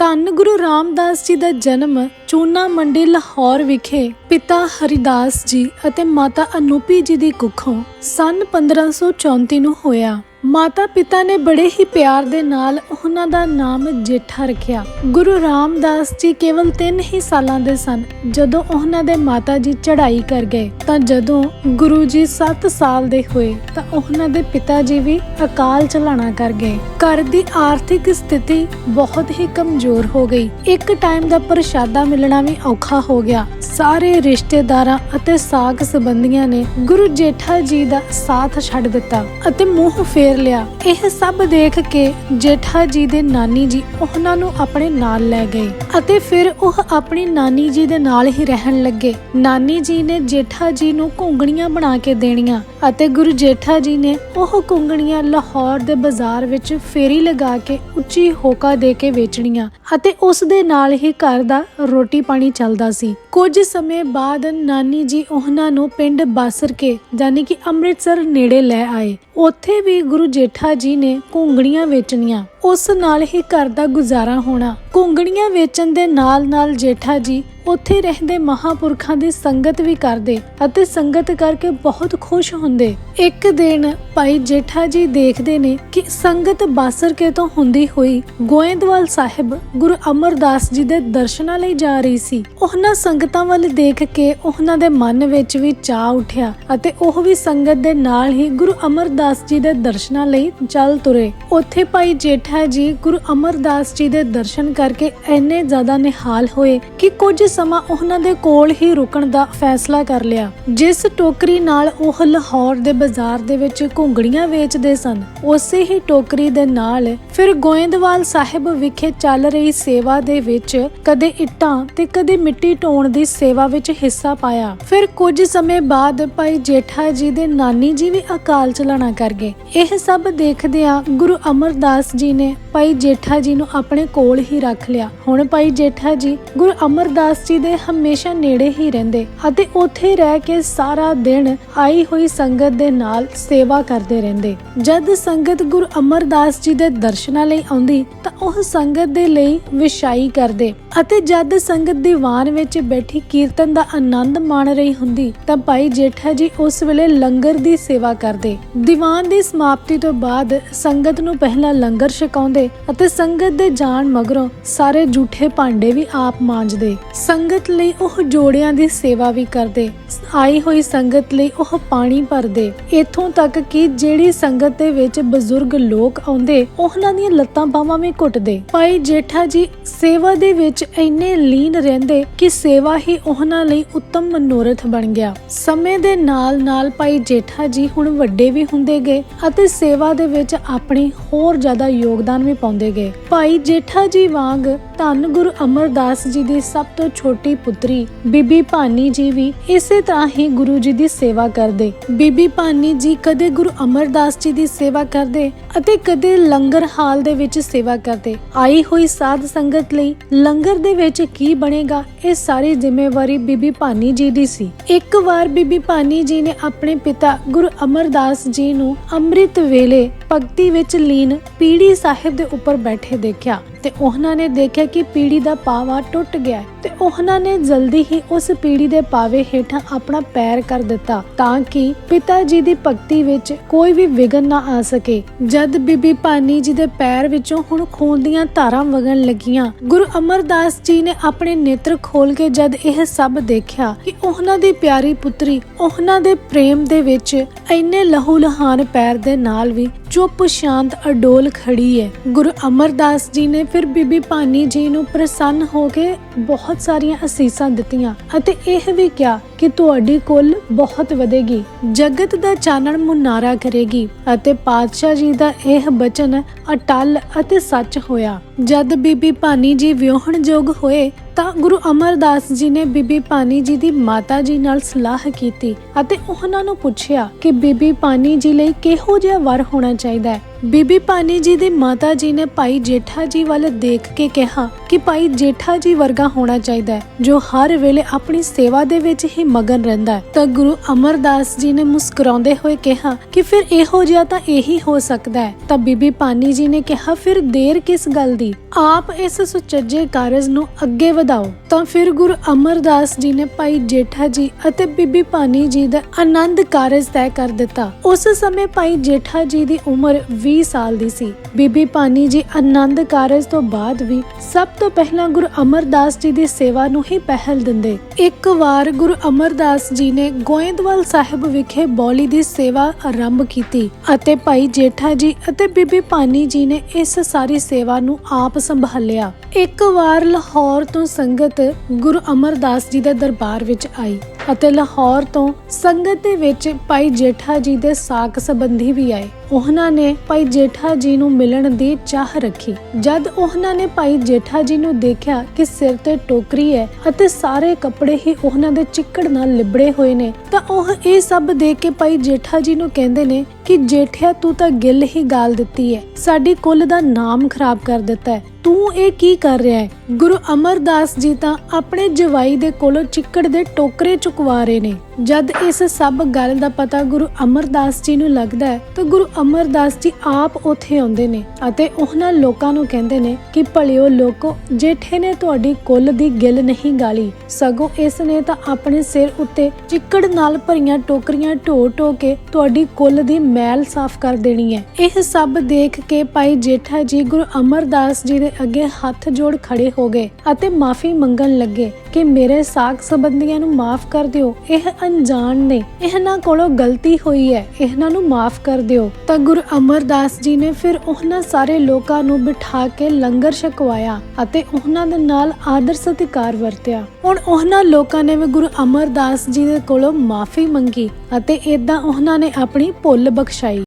ਧੰਨ ਗੁਰੂ ਰਾਮਦਾਸ ਜੀ ਦਾ ਜਨਮ ਚੂਨਾ ਮੰਡੀ ਲਾਹੌਰ ਵਿਖੇ ਪਿਤਾ ਹਰੀਦਾਸ ਜੀ ਅਤੇ ਮਾਤਾ ਅਨੂਪੀ ਜੀ ਦੀ ਕੁੱਖੋਂ ਸਨ 1534 ਨੂੰ ਹੋਇਆ। ਮਾਤਾ ਪਿਤਾ ਨੇ ਬੜੇ ਹੀ ਪਿਆਰ ਦੇ ਨਾਲ ਉਹਨਾਂ ਦਾ ਨਾਮ ਜੇਠਾ ਰੱਖਿਆ। ਗੁਰੂ ਰਾਮਦਾਸ ਜੀ ਕੇਵਲ 3 ਹੀ ਸਾਲਾਂ ਦੇ ਸਨ। ਜਦੋਂ ਉਹਨਾਂ ਦੇ ਮਾਤਾ ਜੀ ਚੜ੍ਹਾਈ ਕਰ ਗਏ, ਤਾਂ ਜਦੋਂ ਗੁਰੂ ਜੀ 7 ਸਾਲ ਦੇ ਹੋਏ, ਤਾਂ ਉਹਨਾਂ ਦੇ ਪਿਤਾ ਜੀ ਵੀ ਅਕਾਲ ਚਲਾਣਾ ਕਰ ਗਏ। ਘਰ ਦੀ ਆਰਥਿਕ ਸਥਿਤੀ ਬਹੁਤ ਹੀ ਕਮਜ਼ੋਰ ਹੋ ਗਈ। ਇੱਕ ਟਾਈਮ ਦਾ ਪ੍ਰਸ਼ਾਦਾ ਮਿਲਣਾ ਵੀ ਔਖਾ ਹੋ ਗਿਆ। ਸਾਰੇ ਰਿਸ਼ਤੇਦਾਰਾਂ ਅਤੇ ਸਾਕ ਸੰਬੰਧੀਆਂ ਨੇ ਗੁਰੂ ਜੇਠਾ ਜੀ ਦਾ ਸਾਥ ਛੱਡ ਦਿੱਤਾ ਅਤੇ ਮੂੰਹ ਫੇਰ ਲਿਆ। ਇਹ ਸਭ ਦੇਖ ਕੇ ਜੇਠਾ ਜੀ ਦੇ ਨਾਨੀ ਜੀ ਉਹਨਾਂ ਨੂੰ ਆਪਣੇ ਨਾਲ ਲੈ ਗਏ ਅਤੇ ਫਿਰ ਉਹ ਆਪਣੀ ਨਾਨੀ ਜੀ ਦੇ ਨਾਲ ਹੀ ਰਹਿਣ ਲੱਗੇ। ਨਾਨੀ ਜੀ ਨੇ ਜੇਠਾ ਜੀ ਨੂੰ ਘੁੰਗਣੀਆਂ ਬਣਾ ਕੇ ਦੇਣੀਆਂ ਅਤੇ ਗੁਰੂ ਜੇਠਾ ਜੀ ਨੇ ਉਹ ਘੁੰਗਣੀਆਂ ਲਾਹੌਰ ਦੇ ਬਾਜ਼ਾਰ ਵਿੱਚ ਫੇਰੀ ਲਗਾ ਕੇ ਉੱਚੀ ਹੋਕਾ ਦੇ ਕੇ ਵੇਚਣੀਆਂ ਅਤੇ ਉਸ ਦੇ ਨਾਲ ਹੀ ਘਰ ਦਾ ਰੋਟੀ ਪਾਣੀ ਚੱਲਦਾ ਸੀ। ਕੁਝ ਸਮੇਂ ਬਾਅਦ ਨਾਨੀ ਜੀ ਉਹਨਾਂ ਨੂੰ ਪਿੰਡ ਬਾਸਰ ਕੇ ਯਾਨੀ ਕਿ ਅੰਮ੍ਰਿਤਸਰ ਨੇੜੇ ਲੈ ਆਏ। ਉੱਥੇ ਵੀ ਗੁਰੂ ਜੇਠਾ ਜੀ ਨੇ ਘੁੰਗਣੀਆਂ ਵੇਚਣੀਆਂ। ਉਸ ਨਾਲ ਹੀ ਘਰ ਦਾ ਗੁਜ਼ਾਰਾ ਹੋਣਾ। ਘੁੰਗਣੀਆਂ ਵੇਚਣ ਦੇ ਨਾਲ-ਨਾਲ ਜੇਠਾ ਜੀ ਉੱਥੇ ਰਹਿੰਦੇ ਮਹਾਪੁਰਖਾਂ ਦੀ ਸੰਗਤ ਵੀ ਕਰਦੇ ਅਤੇ ਸੰਗਤ ਕਰਕੇ ਬਹੁਤ ਖੁਸ਼ ਹੁੰਦੇ। ਇੱਕ ਦਿਨ ਭਾਈ ਜੇਠਾ ਜੀ ਦੇਖਦੇ ਨੇ ਕਿ ਸੰਗਤ ਬਾਸਰਕੇ ਤੋਂ ਹੁੰਦੀ ਹੋਈ ਗੋਇੰਦਵਾਲ ਸਾਹਿਬ ਗੁਰੂ ਅਮਰਦਾਸ ਜੀ ਦੇ ਦਰਸ਼ਨਾਂ ਲਈ ਜਾ ਰਹੀ ਸੀ। ਉਹਨਾਂ ਸੰਗਤਾਂ ਵੱਲ ਦੇਖ ਕੇ ਉਹਨਾਂ ਦੇ ਮਨ ਵਿੱਚ ਵੀ ਚਾਹ ਉੱਠਿਆ ਅਤੇ ਉਹ ਵੀ ਸੰਗਤ ਦੇ ਨਾਲ ਹੀ ਗੁਰੂ ਅਮਰਦਾਸ ਜੀ ਦੇ ਦਰਸ਼ਨਾਂ ਲਈ ਚੱਲ ਤੁਰੇ। ਉੱਥੇ ਭਾਈ ਜੇਠਾ ਜੀ ਗੁਰੂ ਅਮਰਦਾਸ ਜੀ ਦੇ ਦਰਸ਼ਨ ਕਰਕੇ ਇੰਨੇ ਜ਼ਿਆਦਾ ਨਿਹਾਲ ਹੋਏ ਕਿ ਕੁਝ ਸਮਾਂ ਉਹਨਾਂ ਦੇ ਕੋਲ ਹੀ ਰੁਕਣ ਦਾ ਫੈਸਲਾ ਕਰ ਲਿਆ। ਜਿਸ ਟੋਕਰੀ ਨਾਲ ਉਹ ਲਾਹੌਰ ਦੇ ਬਾਜ਼ਾਰ ਦੇ ਵਿੱਚ ਘੁੰਗੜੀਆਂ ਵੇਚਦੇ ਸਨ, ਉਸੇ ਹੀ ਟੋਕਰੀ ਦੇ ਨਾਲ ਫਿਰ ਗੋਇੰਦਵਾਲ ਸਾਹਿਬ ਵਿਖੇ ਚੱਲ ਰਹੀ ਸੇਵਾ ਦੇ ਵਿੱਚ ਕਦੇ ਇੱਟਾਂ ਤੇ ਕਦੇ ਮਿੱਟੀ ਢੋਣ ਦੀ ਸੇਵਾ ਵਿੱਚ ਹਿੱਸਾ ਪਾਇਆ। ਫਿਰ ਕੁਝ ਸਮੇਂ ਬਾਅਦ ਭਾਈ ਜੇਠਾ ਜੀ ਦੇ ਨਾਨੀ ਜੀ ਵੀ ਅਕਾਲ ਚਲਾਣਾ ਕਰ ਗਏ। ਇਹ ਸਭ ਦੇਖਦਿਆਂ ਗੁਰੂ ਅਮਰਦਾਸ ਜੀ ਨੇ ਭਾਈ ਜੇਠਾ ਜੀ ਨੂੰ ਆਪਣੇ ਕੋਲ ਹੀ ਰੱਖ ਲਿਆ। ਹੁਣ ਭਾਈ ਜੇਠਾ ਜੀ ਗੁਰੂ ਅਮਰਦਾਸ ਜੀ ਦੇ ਹਮੇਸ਼ਾ ਨੇੜੇ ਹੀ ਰਹਿੰਦੇ ਅਤੇ ਉੱਥੇ ਰਹਿ ਕੇ ਸਾਰਾ ਦਿਨ ਆਈ ਹੋਈ ਸੰਗਤ ਦੇ ਨਾਲ ਸੇਵਾ ਕਰਦੇ ਰਹਿੰਦੇ। ਜਦ ਸੰਗਤ ਗੁਰੂ ਅਮਰਦਾਸ ਜੀ ਦੇ ਦਰਸ਼ਨਾਂ ਲਈ ਆਉਂਦੀ, ਤਾਂ ਉਹ ਸੰਗਤ ਦੇ ਲਈ ਵਿਸ਼ਾਈ ਕਰਦੇ ਅਤੇ ਜਦ ਸੰਗਤ ਦੀਵਾਨ ਵਿੱਚ ਬੈਠੀ ਕੀਰਤਨ ਦਾ ਆਨੰਦ ਮਾਣ ਰਹੀ ਹੁੰਦੀ, ਤਾਂ ਭਾਈ ਜੇਠਾ ਜੀ ਉਸ ਵੇਲੇ ਲੰਗਰ ਦੀ ਸੇਵਾ ਕਰਦੇ। ਦੀਵਾਨ ਦੀ ਸਮਾਪਤੀ ਤੋਂ ਬਾਅਦ ਸੰਗਤ ਨੂੰ ਪਹਿਲਾਂ ਲੰਗਰ ਛਕਾਉਂਦੇ ਅਤੇ ਸੰਗਤ ਦੇ ਜਾਣ ਮਗਰੋਂ ਸਾਰੇ ਝੂਠੇ ਭਾਂਡੇ ਵੀ ਆਪ ਮਾਂਜਦੇ। ਸੰਗਤ ਲਈ ਉਹ ਜੋੜਿਆਂ ਦੀ ਸੇਵਾ ਵੀ ਕਰਦੇ। ਆਈ ਹੋਈ ਸੰਗਤ ਲਈ ਉਹ ਪਾਣੀ ਭਰਦੇ। ਇਥੋਂ ਤੱਕ ਕਿ ਜਿਹੜੀ ਸੰਗਤ ਦੇ ਵਿੱਚ ਬਜ਼ੁਰਗ ਲੋਕ ਆਉਂਦੇ, ਉਹਨਾਂ ਦੀਆਂ ਲੱਤਾਂ ਬਾਹਾਂ ਵੀ ਘੁੱਟਦੇ। ਭਾਈ ਜੇਠਾ ਜੀ, ਸੇਵਾ ਦੇ ਵਿੱਚ ਇੰਨੇ ਲੀਨ ਰਹਿੰਦੇ ਕਿ ਸੇਵਾ ਹੀ ਉਹਨਾਂ ਲਈ ਉੱਤਮ ਮਨੋਰਥ ਬਣ ਗਿਆ। ਸਮੇਂ ਦੇ ਨਾਲ-ਨਾਲ ਭਾਈ ਜੇਠਾ ਜੀ ਹੁਣ ਵੱਡੇ ਵੀ ਹੁੰਦੇ ਗਏ ਅਤੇ ਸੇਵਾ ਦੇ ਵਿੱਚ ਆਪਣੀ ਹੋਰ ਜ਼ਿਆਦਾ ਯੋਗਦਾਨ ਵੀ ਪਾਉਂਦੇ ਗਏ। ਭਾਈ ਜੇਠਾ ਜੀ ਵਾਂਗ ਧੰਨ ਗੁਰੂ ਅਮਰਦਾਸ ਜੀ ਦੀ ਸਭ ਤੋਂ ਛੋਟੀ ਪੁੱਤਰੀ ਬੀਬੀ ਭਾਨੀ ਜੀ ਵੀ ਇਸੇ ਤਰ੍ਹਾਂ ਹੀ ਗੁਰੂ ਜੀ ਦੀ ਸੇਵਾ ਕਰਦੇ। ਬੀਬੀ ਭਾਨੀ ਜੀ ਕਦੇ ਗੁਰੂ ਅਮਰਦਾਸ ਜੀ ਦੀ ਸੇਵਾ ਕਰਦੇ ਅਤੇ ਕਦੇ ਲੰਗਰ ਹਾਲ ਦੇ ਵਿੱਚ ਸੇਵਾ ਕਰਦੇ। ਆਈ ਹੋਈ ਸਾਧ ਸੰਗਤ ਲਈ ਲੰਗਰ ਦੇ ਵਿੱਚ ਕੀ ਬਣੇਗਾ ਇਹ ਸਾਰੀ ਜ਼ਿੰਮੇਵਾਰੀ ਬੀਬੀ ਭਾਨੀ ਜੀ ਦੀ ਸੀ। ਇੱਕ ਵਾਰ ਬੀਬੀ ਭਾਨੀ ਜੀ ਨੇ ਆਪਣੇ ਪਿਤਾ ਗੁਰੂ ਅਮਰਦਾਸ ਜੀ ਨੂੰ ਅੰਮ੍ਰਿਤ ਵੇਲੇ ਭਗਤੀ ਵਿੱਚ ਲੀਨ ਪੀੜੀ ਸਾਹਿਬ ਦੇ ਉੱਪਰ ਬੈਠੇ ਦੇਖਿਆ। ਤੇ ਉਹਨਾਂ ਨੇ ਦੇਖਿਆ ਕਿ ਪੀੜੀ ਦਾ ਪਾਵਾ ਟੁੱਟ ਗਿਆ ਤੇ ਉਹਨਾਂ ਨੇ ਜਲਦੀ ਹੀ ਉਸ ਪੀੜੀ ਦੇ ਪਾਵੇ ਹੇਠਾਂ ਆਪਣਾ ਪੈਰ ਕਰ ਦਿੱਤਾ ਤਾਂ ਕਿ ਪਿਤਾ ਜੀ ਦੀ ਭਗਤੀ ਵਿੱਚ ਕੋਈ ਵੀ ਵਿਘਨ ਨਾ ਆ ਸਕੇ। ਜਦ ਬੀਬੀ ਭਾਨੀ ਜੀ ਦੇ ਪੈਰ ਵਿੱਚੋਂ ਹੁਣ ਖੂਨ ਦੀਆਂ ਧਾਰਾਂ ਵਗਣ ਲੱਗੀਆਂ, ਗੁਰੂ ਅਮਰਦਾਸ ਜੀ ਨੇ ਆਪਣੇ ਨੇਤਰ ਖੋਲ ਕੇ ਜਦ ਇਹ ਸਭ ਦੇਖਿਆ ਕਿ ਉਹਨਾਂ ਦੀ ਪਿਆਰੀ ਪੁੱਤਰੀ ਉਹਨਾਂ ਦੇ ਪ੍ਰੇਮ ਦੇ ਵਿੱਚ ਇੰਨੇ ਲਹੂ ਲਹਾਨ ਪੈਰ ਦੇ ਨਾਲ ਵੀ ਚੁੱਪ ਸ਼ਾਂਤ ਅਡੋਲ ਖੜੀ ਹੈ, ਗੁਰੂ ਅਮਰਦਾਸ ਜੀ ਨੇ ਫਿਰ ਬੀਬੀ ਭਾਨੀ ਜੀ ਨੂੰ ਪ੍ਰਸੰਨ ਹੋ ਕੇ ਬਹੁਤ ਸਾਰੀਆਂ ਅਸੀਸਾਂ ਦਿੱਤੀਆਂ ਅਤੇ ਇਹ ਵੀ ਕਿਹਾ ਕਿ ਤੁਹਾਡੀ ਕੁੱਲ ਬਹੁਤ ਵਧੇਗੀ। ਜਗਤ ਦਾ ਚਾਨਣ ਮੁਨਾਰਾ ਕਰੇਗੀ ਅਤੇ ਪਾਤਸ਼ਾਹ ਜੀ ਦਾ ਇਹ ਬਚਨ ਅਟਲ ਅਤੇ ਸੱਚ ਹੋਇਆ। ਜਦ ਬੀਬੀ ਭਾਨੀ ਜੀ ਵਿਆਹਣ ਯੋਗ ਹੋਏ ਤਾਂ ਗੁਰੂ ਅਮਰਦਾਸ ਜੀ ਨੇ ਬੀਬੀ ਭਾਨੀ ਜੀ ਦੀ ਮਾਤਾ ਜੀ ਨਾਲ ਸਲਾਹ ਕੀਤੀ ਅਤੇ ਉਹਨਾਂ ਨੂੰ ਪੁੱਛਿਆ ਕਿ ਬੀਬੀ ਭਾਨੀ ਜੀ ਲਈ ਕਿਹੋ ਜਿਹਾ ਵਰ ਹੋਣਾ ਚਾਹੀਦਾ ਹੈ। ਬੀਬੀ ਪਾਨੀ ਜੀ ਦੀ ਮਾਤਾ ਜੀ ਨੇ ਭਾਈ ਜੇਠਾ ਜੀ ਵੱਲ ਦੇਖ ਕੇ ਕਿਹਾ ਕਿ ਭਾਈ ਜੇਠਾ ਜੀ ਵਰਗਾ ਹੋਣਾ ਚਾਹੀਦਾ ਹੈ, ਜੋ ਹਰ ਵੇਲੇ ਆਪਣੀ ਸੇਵਾ ਦੇ ਵਿੱਚ ਹੀ ਮਗਨ ਰਹਿੰਦਾ ਹੈ। ਤਾਂ ਗੁਰੂ ਅਮਰਦਾਸ ਜੀ ਨੇ ਮੁਸਕਰਾਉਂਦੇ ਹੋਏ ਕਿਹਾ ਕਿ ਫਿਰ ਇਹੋ ਜਿਹਾ ਤਾਂ ਇਹੀ ਹੋ ਸਕਦਾ ਹੈ। ਤਾਂ ਬੀਬੀ ਪਾਨੀ ਜੀ ਨੇ ਕਿਹਾ, ਫਿਰ ਦੇਰ ਕਿਸ ਗੱਲ ਦੀ? ਆਪ ਇਸ ਸੁਚੱਜੇ ਕਾਰਜ ਨੂੰ ਅੱਗੇ ਵਧਾਓ। ਤਾਂ ਫਿਰ ਗੁਰੂ ਅਮਰਦਾਸ ਜੀ ਨੇ ਭਾਈ ਜੇਠਾ ਜੀ ਅਤੇ ਬੀਬੀ ਪਾਨੀ ਜੀ ਦਾ ਆਨੰਦ ਕਾਰਜ ਤੈਅ ਕਰ ਦਿੱਤਾ। ਉਸ ਸਮੇਂ ਭਾਈ ਜੇਠਾ ਜੀ ਦੀ ਉਮਰ 20 ਸਾਲ ਦੀ ਸੀ। ਬੀਬੀ ਪਾਨੀ ਜੀ ਆਨੰਦ ਕਾਰਜ ਤੋਂ ਬਾਅਦ ਵੀ ਸਭ ਤੋਂ ਪਹਿਲਾਂ ਗੁਰੂ ਅਮਰਦਾਸ ਜੀ ਦੀ ਸੇਵਾ ਨੂੰ ਹੀ ਪਹਿਲ ਦਿੰਦੇ। ਇੱਕ ਵਾਰ ਗੁਰੂ ਅਮਰਦਾਸ ਜੀ ਨੇ ਗੋਇੰਦਵਾਲ ਸਾਹਿਬ ਵਿਖੇ ਬੌਲੀ ਦੀ ਸੇਵਾ ਆਰੰਭ ਕੀਤੀ ਅਤੇ ਭਾਈ ਜੇਠਾ ਜੀ ਅਤੇ ਬੀਬੀ ਪਾਨੀ ਜੀ ਨੇ ਇਸ ਸਾਰੀ ਸੇਵਾ ਨੂੰ ਆਪ ਸੰਭਾਲਿਆ। ਇੱਕ ਵਾਰ ਲਾਹੌਰ ਤੋਂ ਸੰਗਤ ਗੁਰੂ ਅਮਰਦਾਸ ਜੀ ਦੇ ਦਰਬਾਰ ਵਿੱਚ ਆਈ। ਅਤੇ ਲਾਹੌਰ ਤੋਂ ਸੰਗਤ ਦੇ ਵਿੱਚ ਭਾਈ ਜੇਠਾ ਜੀ ਦੇ ਸਾਕ ਸੰਬੰਧੀ ਵੀ ਆਏ। ਉਹਨਾਂ ਨੇ ਭਾਈ ਜੇਠਾ ਜੀ ਨੂੰ ਮਿਲਣ ਦੀ ਚਾਹ ਰੱਖੀ। ਜਦ ਉਹਨਾਂ ਨੇ ਭਾਈ ਜੇਠਾ ਜੀ ਨੂੰ ਦੇਖਿਆ ਕਿ ਸਿਰ ਤੇ ਟੋਕਰੀ ਹੈ ਅਤੇ ਸਾਰੇ ਕੱਪੜੇ ਹੀ ਉਹਨਾਂ ਦੇ ਚਿੱਕੜ ਨਾਲ ਲਿਬੜੇ ਹੋਏ ਨੇ, ਤਾਂ ਉਹ ਇਹ ਸਭ ਦੇਖ ਕੇ ਭਾਈ ਜੇਠਾ ਜੀ ਨੂੰ ਕਹਿੰਦੇ ਨੇ ਕਿ ਜੇਠਿਆ ਤੂੰ ਤਾਂ ਗਿੱਲ ਹੀ ਗਾਲ ਦਿੱਤੀ ਹੈ ਸਾਡੀ ਕੁੱਲ ਦਾ ਨਾਮ ਖਰਾਬ ਕਰ ਦਿੱਤਾ ਹੈ ਤੂੰ ਇਹ ਕੀ ਕਰ ਰਿਹਾ ਹੈ ਗੁਰੂ ਅਮਰਦਾਸ ਜੀ ਤਾਂ ਆਪਣੇ ਜਵਾਈ ਦੇ ਕੋਲੋਂ ਚਿੱਕੜ ਦੇ ਟੋਕਰੇ ਚੁਕਵਾ ਰਹੇ ਨੇ। ਜਦ ਇਸ ਸਭ ਗੱਲ ਦਾ ਪਤਾ ਗੁਰੂ ਅਮਰਦਾਸ ਜੀ ਨੂੰ ਲੱਗਦਾ ਹੈ ਤਾਂ ਗੁਰੂ ਅਮਰਦਾਸ ਜੀ ਆਪ ਉੱਥੇ ਆਉਂਦੇ ਨੇ ਅਤੇ ਉਹਨਾਂ ਲੋਕਾਂ ਨੂੰ ਕਹਿੰਦੇ ਨੇ ਕਿ ਭਲਿਓ ਲੋਕੋ, ਜੇਠੇ ਨੇ ਤੁਹਾਡੀ ਕੁੱਲ ਦੀ ਗਿੱਲ ਨਹੀਂ ਗਾਲੀ। ਸਗੋਂ ਇਸ ਨੇ ਤਾਂ ਆਪਣੇ ਸਿਰ ਉੱਤੇ ਚਿੱਕੜ ਨਾਲ ਭਰੀਆਂ ਟੋਕਰੀਆਂ ਢੋ ਢੋ ਕੇ ਤੁਹਾਡੀ ਕੁੱਲ ਦੀ ਮੈਲ ਸਾਫ਼ ਕਰ ਦੇਣੀ ਹੈ। ਇਹ ਸਭ ਦੇਖ ਕੇ ਭਾਈ ਜੇਠਾ ਜੀ ਗੁਰੂ ਅਮਰਦਾਸ ਜੀ ਦੇ ਅੱਗੇ ਹੱਥ ਜੋੜ ਖੜੇ ਹੋ ਗਏ ਅਤੇ ਮਾਫੀ ਮੰਗਣ ਲੱਗੇ। ਕਿ ਮੇਰੇ ਸਾਕ ਸੰਬੰਧੀਆਂ ਨੂੰ ਮਾਫ ਕਰ ਦਿਓ। ਇਹ ਅਣਜਾਣ ਨੇ। ਇਹਨਾਂ ਕੋਲੋਂ ਗਲਤੀ ਹੋਈ ਹੈ। ਇਹਨਾਂ ਨੂੰ ਮਾਫ ਕਰ ਦਿਓ। ਤਾਂ ਗੁਰੂ ਅਮਰਦਾਸ ਜੀ ਨੇ ਫਿਰ ਉਹਨਾਂ ਸਾਰੇ ਲੋਕਾਂ ਨੂੰ ਬਿਠਾ ਕੇ ਲੰਗਰ ਛਕਵਾਇਆ ਅਤੇ ਉਹਨਾਂ ਦੇ ਨਾਲ ਆਦਰ ਸਤਿਕਾਰ ਵਰਤਿਆ। ਹੁਣ ਉਹਨਾਂ ਲੋਕਾਂ ਨੇ ਵੀ ਗੁਰੂ ਅਮਰਦਾਸ ਜੀ ਦੇ ਕੋਲੋਂ ਮਾਫੀ ਮੰਗੀ ਅਤੇ ਇਦਾਂ ਉਹਨਾਂ ਨੇ ਆਪਣੀ ਭੁੱਲ ਬਖਸ਼ਾਈ।